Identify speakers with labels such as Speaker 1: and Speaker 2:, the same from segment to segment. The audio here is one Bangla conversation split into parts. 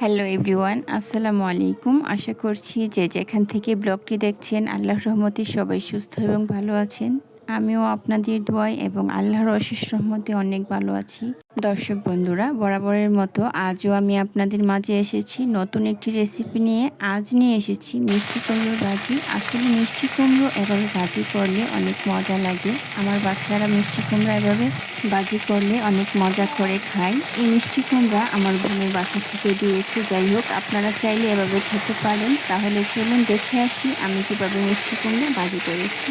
Speaker 1: হ্যালো এভরিওয়ান আসসালামু আলাইকুম আশা করছি যে যেখান থেকে ব্লগটি দেখছেন, আল্লাহর রহমতে সবাই সুস্থ এবং ভালো আছেন। আমিও আপনাদের দোয়াই এবং আল্লাহর অশেষ রহমতে অনেক ভালো আছি। দর্শক বন্ধুরা, বরাবরের মতো আজও আমি আপনাদের মাঝে এসেছি নতুন একটি রেসিপি নিয়ে। আজ নিয়ে এসেছি মিষ্টি কুমড়ো ভাজি। আসলে মিষ্টি কুমড়ো এভাবে ভাজি করলে অনেক মজা লাগে। আমার বাচ্চারা মিষ্টি কুমড়া এভাবে ভাজি করলে অনেক মজা করে খায়। এই মিষ্টি কুমড়া আমার বোনের বাসা থেকে দিয়েছে। যাই হোক, আপনারা চাইলে এভাবে খেতে পারেন। তাহলে চলুন দেখে আসি আমি কীভাবে মিষ্টি কুমড়া ভাজি করেছি।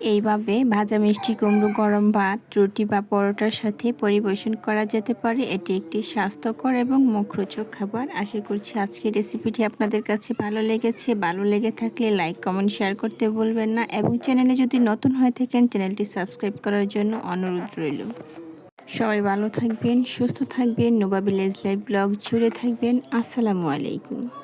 Speaker 1: এইভাবে ভাজা মিষ্টি, কুমড়ো, গরম ভাত, রুটি বা পরোটার সাথে পরিবেশন করা যেতে পারে। এটি একটি স্বাস্থ্যকর এবং মুখরোচক খাবার। আশা করছি আজকের রেসিপিটি আপনাদের কাছে ভালো লেগেছে। ভালো লেগে থাকলে লাইক, কমেন্ট, শেয়ার করতে ভুলবেন না এবং চ্যানেলে যদি নতুন হয়ে থাকেন, চ্যানেলটি সাবস্ক্রাইব করার জন্য অনুরোধ রইল। সবাই ভালো থাকবেন, সুস্থ থাকবেন। নোবা ভিলেজ লাইভ ব্লগ জুড়ে থাকবেন। আসসালামু আলাইকুম।